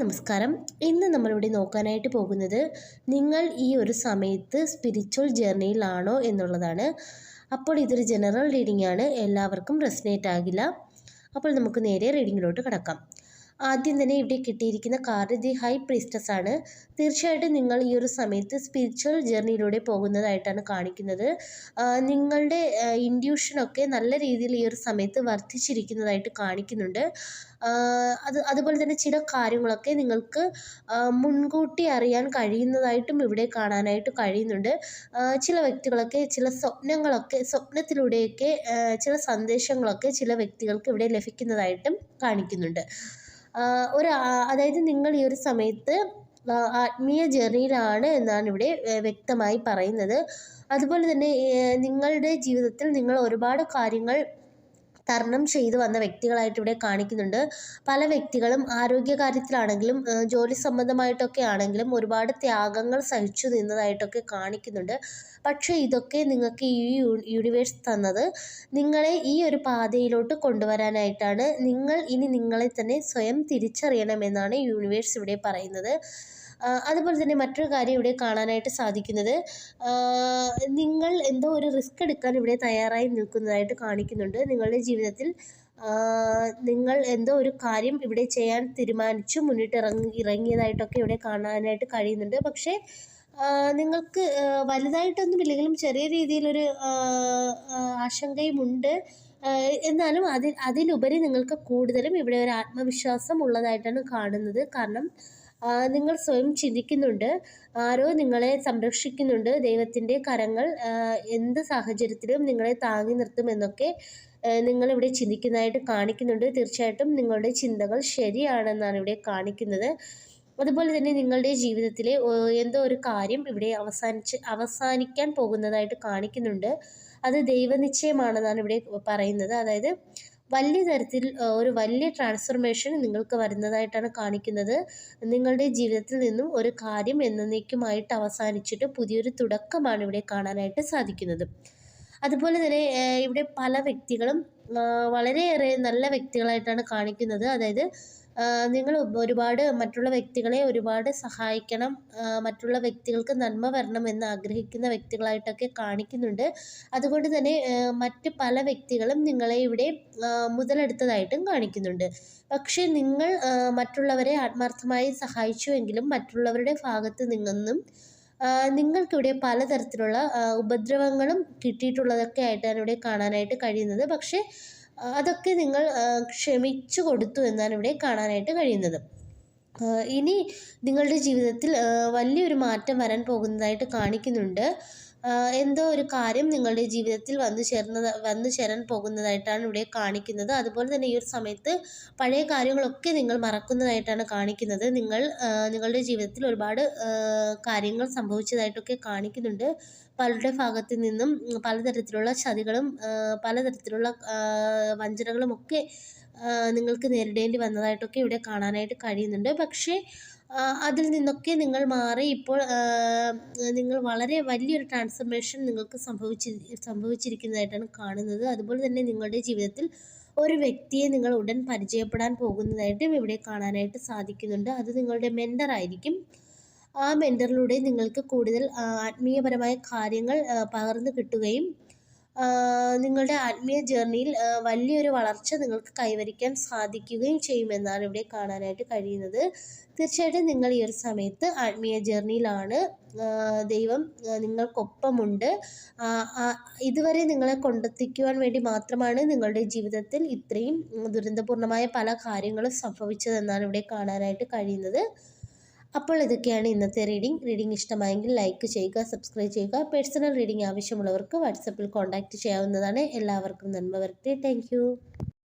നമസ്കാരം. ഇന്ന് നമ്മളിവിടെ നോക്കാനായിട്ട് പോകുന്നത് നിങ്ങൾ ഈ ഒരു സമയത്ത് സ്പിരിച്വൽ ജേർണിയിലാണോ എന്നുള്ളതാണ്. അപ്പോൾ ഇതൊരു ജനറൽ റീഡിംഗ് ആണ്. എല്ലാവർക്കും റെസിനേറ്റ് ആകില്ല. അപ്പോൾ നമുക്ക് നേരെ റീഡിങ്ങിലോട്ട് കിടക്കാം. ആദ്യം തന്നെ ഇവിടെ കിട്ടിയിരിക്കുന്ന കാർഡ് ദി ഹൈ പ്രീസ്റ്റസ് ആണ്. തീർച്ചയായിട്ടും നിങ്ങൾ ഈ ഒരു സമയത്ത് സ്പിരിച്വൽ ജേർണിയിലൂടെ പോകുന്നതായിട്ടാണ് കാണിക്കുന്നത്. നിങ്ങളുടെ ഇൻഡ്യൂഷനൊക്കെ നല്ല രീതിയിൽ ഈ ഒരു സമയത്ത് വർദ്ധിച്ചിരിക്കുന്നതായിട്ട് കാണിക്കുന്നുണ്ട്. അത് അതുപോലെ തന്നെ ചില കാര്യങ്ങളൊക്കെ നിങ്ങൾക്ക് മുൻകൂട്ടി അറിയാൻ കഴിയുന്നതായിട്ടും ഇവിടെ കാണാനായിട്ട് കഴിയുന്നുണ്ട്. ചില വ്യക്തികളൊക്കെ ചില സ്വപ്നങ്ങളൊക്കെ സ്വപ്നത്തിലൂടെയൊക്കെ ചില സന്ദേശങ്ങളൊക്കെ ചില വ്യക്തികൾക്ക് ഇവിടെ ലഭിക്കുന്നതായിട്ടും കാണിക്കുന്നുണ്ട്. ഒരു അതായത് നിങ്ങൾ ഈ ഒരു സമയത്ത് ആത്മീയ ജേർണിയിലാണ് എന്നാണ് ഇവിടെ വ്യക്തമായി പറയുന്നത്. അതുപോലെ തന്നെ നിങ്ങളുടെ ജീവിതത്തിൽ നിങ്ങൾ ഒരുപാട് കാര്യങ്ങൾ തരണം ചെയ്തു വന്ന വ്യക്തികളായിട്ട് ഇവിടെ കാണിക്കുന്നുണ്ട്. പല വ്യക്തികളും ആരോഗ്യ കാര്യത്തിലാണെങ്കിലും ജോലി സംബന്ധമായിട്ടൊക്കെ ആണെങ്കിലും ഒരുപാട് ത്യാഗങ്ങൾ സഹിച്ചു നിന്നതായിട്ടൊക്കെ കാണിക്കുന്നുണ്ട്. പക്ഷേ ഇതൊക്കെ നിങ്ങൾക്ക് ഈ യൂണിവേഴ്സ് തന്നത് നിങ്ങളെ ഈ ഒരു പാതയിലോട്ട് കൊണ്ടുവരാനായിട്ടാണ്. നിങ്ങൾ ഇനി നിങ്ങളെ തന്നെ സ്വയം തിരിച്ചറിയണമെന്നാണ് യൂണിവേഴ്സ് ഇവിടെ പറയുന്നത്. അതുപോലെ തന്നെ മറ്റൊരു കാര്യം ഇവിടെ കാണാനായിട്ട് സാധിക്കുന്നത്. നിങ്ങൾ എന്തോ ഒരു റിസ്ക് എടുക്കാൻ ഇവിടെ തയ്യാറായി നിൽക്കുന്നതായിട്ട് കാണിക്കുന്നുണ്ട്. നിങ്ങളുടെ ജീവിതത്തിൽ നിങ്ങൾ എന്തോ ഒരു കാര്യം ഇവിടെ ചെയ്യാൻ തീരുമാനിച്ചു മുന്നിട്ട് ഇറങ്ങി ഇറങ്ങിയതായിട്ടൊക്കെ ഇവിടെ കാണാനായിട്ട് കഴിയുന്നുണ്ട്. പക്ഷേ നിങ്ങൾക്ക് വലുതായിട്ടൊന്നും ഇല്ലെങ്കിലും ചെറിയ രീതിയിലൊരു ആശങ്കയുമുണ്ട്. എന്നാലും അതിൽ അതിലുപരി നിങ്ങൾക്ക് കൂടുതലും ഇവിടെ ഒരു ആത്മവിശ്വാസം ഉള്ളതായിട്ടാണ് കാണുന്നത്. കാരണം നിങ്ങൾ സ്വയം ചിന്തിക്കുന്നുണ്ട്. ആരോ നിങ്ങളെ സംരക്ഷിക്കുന്നുണ്ട്. ദൈവത്തിന്റെ കരങ്ങൾ എന്ത് സാഹചര്യത്തിലും നിങ്ങളെ താങ്ങി നിർത്തുമെന്നൊക്കെ നിങ്ങളിവിടെ ചിന്തിക്കുന്നതായിട്ട് കാണിക്കുന്നുണ്ട്. തീർച്ചയായിട്ടും നിങ്ങളുടെ ചിന്തകൾ ശരിയാണെന്നാണ് ഇവിടെ കാണിക്കുന്നത്. അതുപോലെ തന്നെ നിങ്ങളുടെ ജീവിതത്തിലെ എന്തോ ഒരു കാര്യം ഇവിടെ അവസാനിച്ച് അവസാനിക്കാൻ പോകുന്നതായിട്ട് കാണിക്കുന്നുണ്ട്. അത് ദൈവനിശ്ചയമാണെന്നാണ് ഇവിടെ പറയുന്നത്. അതായത് വലിയ തരത്തിൽ ഒരു വലിയ ട്രാൻസ്ഫർമേഷൻ നിങ്ങൾക്ക് വരുന്നതായിട്ടാണ് കാണിക്കുന്നത്. നിങ്ങളുടെ ജീവിതത്തിൽ നിന്നും ഒരു കാര്യം എന്നേക്കുമായിട്ട് അവസാനിച്ചിട്ട് പുതിയൊരു തുടക്കമാണ് ഇവിടെ കാണാനായിട്ട് സാധിക്കുന്നത്. അതുപോലെ തന്നെ ഇവിടെ പല വ്യക്തികളും വളരെയേറെ നല്ല വ്യക്തികളായിട്ടാണ് കാണിക്കുന്നത്. അതായത് നിങ്ങൾ ഒരുപാട് മറ്റുള്ള വ്യക്തികളെ ഒരുപാട് സഹായിക്കണം. മറ്റുള്ള വ്യക്തികൾക്ക് നന്മ വരണം എന്ന് ആഗ്രഹിക്കുന്ന വ്യക്തികളായിട്ടൊക്കെ കാണിക്കുന്നുണ്ട്. അതുകൊണ്ട് തന്നെ മറ്റ് പല വ്യക്തികളും നിങ്ങളെ ഇവിടെ മുതലെടുത്തതായിട്ടും കാണിക്കുന്നുണ്ട്. പക്ഷേ നിങ്ങൾ മറ്റുള്ളവരെ ആത്മാർത്ഥമായി സഹായിച്ചുവെങ്കിലും മറ്റുള്ളവരുടെ ഭാഗത്ത് നിന്നും നിങ്ങൾക്കിവിടെ പലതരത്തിലുള്ള ഉപദ്രവങ്ങളും കിട്ടിയിട്ടുള്ളതൊക്കെ ആയിട്ടാണ് ഇവിടെ കാണാനായിട്ട് കഴിയുന്നത്. പക്ഷേ അതൊക്കെ നിങ്ങൾ ക്ഷമിച്ചു കൊടുത്തു എന്നാണ് ഇവിടെ കാണാനായിട്ട് കഴിയുന്നത്. ഇനി നിങ്ങളുടെ ജീവിതത്തിൽ വലിയൊരു മാറ്റം വരാൻ പോകുന്നതായിട്ട് കാണിക്കുന്നുണ്ട്. എന്തോ ഒരു കാര്യം നിങ്ങളുടെ ജീവിതത്തിൽ വന്നു ചേർന്നത് വന്നു ചേരാൻ പോകുന്നതായിട്ടാണ് ഇവിടെ കാണിക്കുന്നത്. അതുപോലെ തന്നെ ഈ ഒരു സമയത്ത് പഴയ കാര്യങ്ങളൊക്കെ നിങ്ങൾ മറക്കുന്നതായിട്ടാണ് കാണിക്കുന്നത്. നിങ്ങൾ നിങ്ങളുടെ ജീവിതത്തിൽ ഒരുപാട് കാര്യങ്ങൾ സംഭവിച്ചതായിട്ടൊക്കെ കാണിക്കുന്നുണ്ട്. പലരുടെ ഭാഗത്ത് നിന്നും പലതരത്തിലുള്ള ചതികളും പലതരത്തിലുള്ള വഞ്ചനകളും ഒക്കെ നിങ്ങൾക്ക് നേരിടേണ്ടി വന്നതായിട്ടൊക്കെ ഇവിടെ കാണാനായിട്ട് കഴിയുന്നുണ്ട്. പക്ഷേ അതിൽ നിന്നൊക്കെ നിങ്ങൾ മാറി ഇപ്പോൾ നിങ്ങൾ വളരെ വലിയൊരു ട്രാൻസ്ഫർമേഷൻ നിങ്ങൾക്ക് സംഭവിച്ചി സംഭവിച്ചിരിക്കുന്നതായിട്ടാണ് കാണുന്നത്. അതുപോലെ തന്നെ നിങ്ങളുടെ ജീവിതത്തിൽ ഒരു വ്യക്തിയെ നിങ്ങൾ ഉടൻ പരിചയപ്പെടാൻ പോകുന്നതായിട്ടും ഇവിടെ കാണാനായിട്ട് സാധിക്കുന്നുണ്ട്. അത് നിങ്ങളുടെ മെന്റർ ആയിരിക്കും. ആ മെന്ററിലൂടെ നിങ്ങൾക്ക് കൂടുതൽ ആത്മീയപരമായ കാര്യങ്ങൾ പകർന്നു കിട്ടുകയും നിങ്ങളുടെ ആത്മീയ ജേർണിയിൽ വലിയൊരു വളർച്ച നിങ്ങൾക്ക് കൈവരിക്കാൻ സാധിക്കുകയും ചെയ്യുമെന്നാണ് ഇവിടെ കാണാനായിട്ട് കഴിയുന്നത്. തീർച്ചയായിട്ടും നിങ്ങൾ ഈ ഒരു സമയത്ത് ആത്മീയ ജേർണിയിലാണ് ദൈവം നിങ്ങൾക്കൊപ്പമുണ്ട്. ഇതുവരെ നിങ്ങളെ കൊണ്ടെത്തിക്കുവാൻ വേണ്ടി മാത്രമാണ് നിങ്ങളുടെ ജീവിതത്തിൽ ഇത്രയും ദുരന്തപൂർണമായ പല കാര്യങ്ങളും സംഭവിച്ചതെന്നാണ് ഇവിടെ കാണാനായിട്ട് കഴിയുന്നത്. അപ്പോൾ ഇതൊക്കെയാണ് ഇന്നത്തെ റീഡിംഗ് റീഡിംഗ് ഇഷ്ടമായെങ്കിൽ ലൈക്ക് ചെയ്യുക സബ്സ്ക്രൈബ് ചെയ്യുക. പേഴ്സണൽ റീഡിംഗ് ആവശ്യമുള്ളവർക്ക് വാട്സപ്പിൽ കോൺടാക്റ്റ് ചെയ്യാവുന്നതാണ്. എല്ലാവർക്കും നന്മ വരട്ടെ താങ്ക്